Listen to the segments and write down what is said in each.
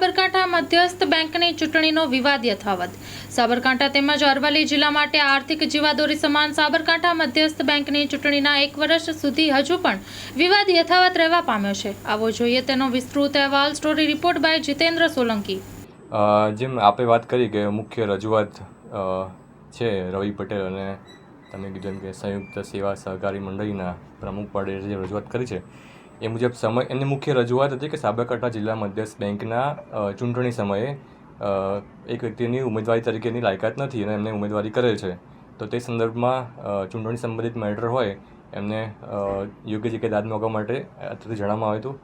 સાબરકાંઠા મધ્યસ્થ બેંકની ચૂંટણીનો વિવાદ યથાવત. સાબરકાંઠા તેમજ અરવલ્લી જિલ્લા માટે આર્થિક જીવાદોરી સમાન સાબરકાંઠા મધ્યસ્થ બેંકની ચૂંટણીના એક વર્ષ સુધી હજુ પણ વિવાદ યથાવત રહેવા પામ્યો છે. આવો જોઈએ તેનો વિસ્તૃત અહેવાલ story report by Jitendra Solanki. જેમ આપણે વાત કરી કે મુખ્ય રજૂઆત છે રવિ પટેલ અને તમે કીધું કે સંયુક્ત સેવા સહકારી મંડળીના પ્રમુખ પદે જે રજૂઆત કરી છે એ મુજબ સમય, એની મુખ્ય રજૂઆત હતી કે સાબરકાંઠા જિલ્લા મધ્યસ્થ બેંકના ચૂંટણી સમયે એક વ્યક્તિની ઉમેદવારી તરીકેની લાયકાત નથી અને એમને ઉમેદવારી કરેલ છે. તો તે સંદર્ભમાં ચૂંટણી સંબંધિત મેટર હોય, એમને યોગ્ય જગ્યાએ દાદ મોકવા માટે અત્યારથી જણાવવામાં આવ્યું હતું.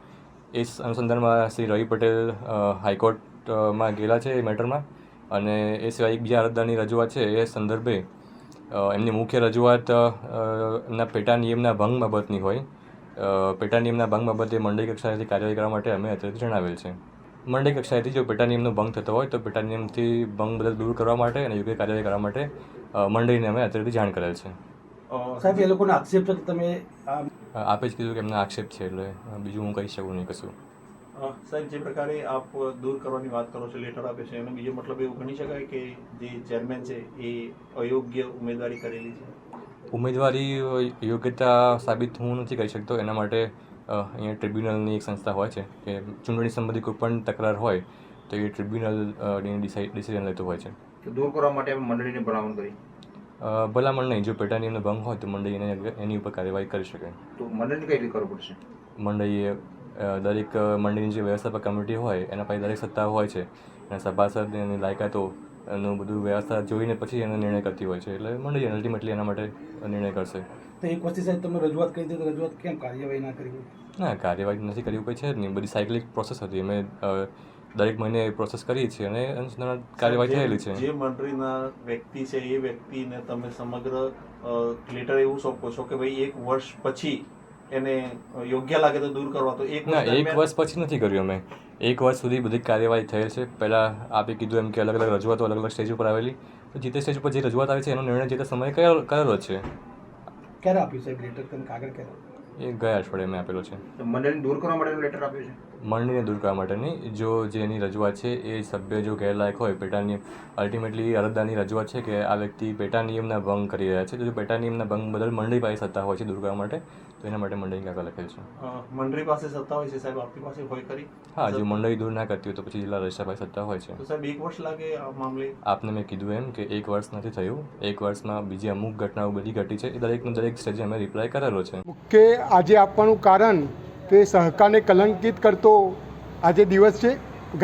એ અનુસંધાનમાં શ્રી રવિ પટેલ હાઈકોર્ટમાં ગયેલા છે એ મેટરમાં અને એ સિવાય એક બીજા અરજદારની રજૂઆત છે એ સંદર્ભે એમની મુખ્ય રજૂઆત એમના પેટા નિયમના ભંગ બાબતની હોય. પેટા નિયમના ભંગ બાબતે મંડળી કક્ષાએથી કાર્યવાહી કરવા માટે અમે અત્યારે જણાવેલ છે. મંડળી કક્ષાએથી જો પેટા નિયમનો ભંગ થતો હોય તો પેટા નિયમથી ભંગ બદલ દૂર કરવા માટે અને યોગ્ય કાર્યવાહી કરવા માટે મંડળીને અમે અત્યારેથી જાણ કરેલ છે. સાહેબ એ લોકોનો આક્ષેપ છે કે તમે આપે જ કીધું કે એમના આક્ષેપ છે એટલે બીજું હું કહી શકું નહીં કશું. સાહેબ જે પ્રકારે આપ દૂર કરવાની વાત કરો છો લેટર આપે છે એનો બીજો મતલબ એવું ગણી શકાય કે જે ચેરમેન છે એ અયોગ્ય ઉમેદવારી કરેલી છે? ઉમેદવારી યોગ્યતા સાબિત હું નથી કરી શકતો. એના માટે અહીંયા ટ્રિબ્યુનલની એક સંસ્થા હોય છે કે ચૂંટણી સંબંધી કોઈ પણ તકરાર હોય તો એ ટ્રિબ્યુનલ ડિસિઝન લેતું હોય છે. દૂર કરવા માટે મંડળીને ભલામણ કરી? ભલામણ નહીં. જો પેટાની નિયમનો ભંગ હોય તો મંડળી એને એની ઉપર કાર્યવાહી કરી શકે. તો મંડળીને કઈ રીતે કરવું પડશે? મંડળીએ દરેક મંડળીની જે વ્યવસ્થાપક કમિટી હોય એના પાસે દરેક સત્તા હોય છે. અને સભાસદ એની લાયકાતો એનું બધું વ્યવસ્થા જોઈને પછી એનો નિર્ણય કરતી હોય છે. એટલે મંડળી અલ્ટિમેટલી એના માટે નિર્ણય કરશે. તો એક વસ્તુ સાહેબ તમે રજૂઆત કરી હતી તો રજૂઆત કેમ કાર્યવાહી ના કરી ના કાર્યવાહી નથી કરી કોઈ છે જ નહીં. બધી સાયકલિક પ્રોસેસ હતી. અમે દરેક મહિને પ્રોસેસ કરીએ છીએ અને અનુસંધાન કાર્યવાહી થયેલી છે. જે મંડળીના વ્યક્તિ છે એ વ્યક્તિને તમે સમગ્ર લેટર એવું સોંપો છો કે ભાઈ એક વર્ષ પછી એને યોગ્ય લાગે તો દૂર કરવા. તો એક ના એક વર્ષ પછી નથી કર્યું અમે. એક વર્ષ સુધી બધી કાર્યવાહી થયેલ છે. પહેલાં આપે કીધું એમ કે અલગ અલગ રજૂઆતો અલગ અલગ સ્ટેજ ઉપર આવેલી. તો જે તે સ્ટેજ ઉપર જે રજૂઆત આવી છે એનો નિર્ણય જે તે સમયે કરેલો કરેલો છે. ક્યારે આપ્યું સાહેબ લેટર તમે કાગળ ક્યારે? એ ગયા અઠવાડિયે મેં આપેલો છે. તો મંડળીને દૂર કરવા માટેનું લેટર આપ્યું છે? મંડળીને દૂર કરવા માટેની. જો જે એની રજૂઆત છે એ સભ્ય જો ગેરલાયક હોય પેટા નિયમ અલ્ટિમેટલી અરજદારની રજૂઆત છે કે આ વ્યક્તિ પેટા નિયમના ભંગ કરી રહ્યા છે. તો જો પેટા નિયમના ભંગ બદલ મંડળી પાસે સત્તા હોય છે દૂર કરવા માટે તો એના માટે મંડળી કાકા લખેલ છે? મંડળી પાસે સત્તા હોય છે સાહેબ આપની પાસે હોય ખરી? હા જો મંડળી દૂર ના કરતી હોય તો પછી જિલ્લા રજિસ્ટ્રાર સત્તા હોય છે. તો સાહેબ એક વર્ષ લાગે આ મામલે? આપને મેં કીધું એમ કે એક વર્ષ નથી થયું. એક વર્ષમાં બીજી અમુક ઘટનાઓ બધી ઘટી છે. એ દરેકનો દરેક સ્ટેજે અમે રિપ્લાય કરેલો છે. કે આજે આપવાનું કારણ કે સહકારને કલંકિત કરતો આજે દિવસ છે.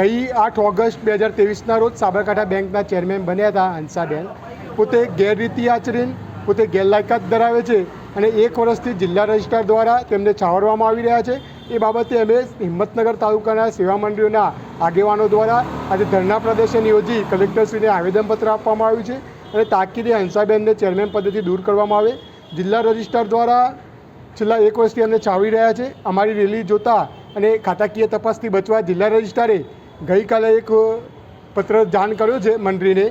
ગઈ આઠ ઓગસ્ટ બે હજાર તેવીસના રોજ સાબરકાંઠા બેંકના ચેરમેન બન્યા હતા હંસાબેન. પોતે ગેરરીતિ આચરીને પોતે ગેરલાયકાત ધરાવે છે. અને એક વર્ષથી જિલ્લા રજિસ્ટ્રાર દ્વારા તેમને છાવરવામાં આવી રહ્યા છે. એ બાબતે અમે હિંમતનગર તાલુકાના સેવા મંડળીઓના આગેવાનો દ્વારા આજે ધરણા પ્રદર્શન યોજી કલેક્ટરશ્રીને આવેદનપત્ર આપવામાં આવ્યું છે અને તાકીદે હંસાબેનને ચેરમેન પદેથી દૂર કરવામાં આવે. જિલ્લા રજિસ્ટ્રાર દ્વારા છેલ્લા એક વર્ષથી અમને છાવી રહ્યા છે. અમારી રેલી જોતા અને ખાતાકીય તપાસથી બચવા જિલ્લા રજિસ્ટ્રારે ગઈકાલે એક પત્ર જાણ કર્યો છે મંત્રીને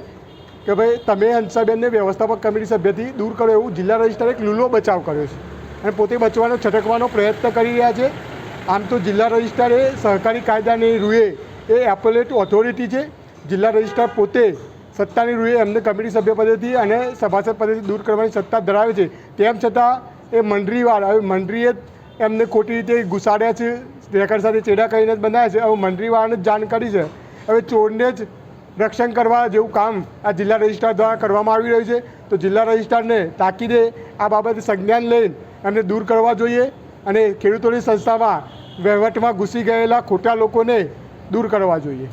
કે ભાઈ, તમે હંસાબેનને વ્યવસ્થાપક કમિટી સભ્યથી દૂર કરો એવું જિલ્લા રજિસ્ટ્રારે એક લૂલો બચાવ કર્યો છે. અને પોતે બચવાનો, છટકવાનો પ્રયત્ન કરી રહ્યા છે. આમ તો જિલ્લા રજિસ્ટ્રારે સહકારી કાયદાની રૂએ એ એપોલેટ ઓથોરિટી છે. જિલ્લા રજિસ્ટ્રાર પોતે સત્તાની રૂએ એમને કમિટી સભ્ય પદેથી અને સભાસદ પદેથી દૂર કરવાની સત્તા ધરાવે છે. તેમ છતાં એ મંડળીવાળા હવે મંડળીએ એમને ખોટી રીતે ઘુસાડ્યા છે. રેકર્ડ સાથે ચેડા કરીને જ બનાવ્યા છે. હવે મંડળીવાળાને જ જાણ કરી છે. હવે ચોરને જ રક્ષણ કરવા જેવું કામ આ જિલ્લા રજિસ્ટ્રાર દ્વારા કરવામાં આવી રહ્યું છે. તો જિલ્લા રજિસ્ટ્રારને તાકીદે આ બાબતે સંજ્ઞાન લઈને એમને દૂર કરવા જોઈએ અને ખેડૂતોની સંસ્થામાં વહીવટમાં ઘૂસી ગયેલા ખોટા લોકોને દૂર કરવા જોઈએ.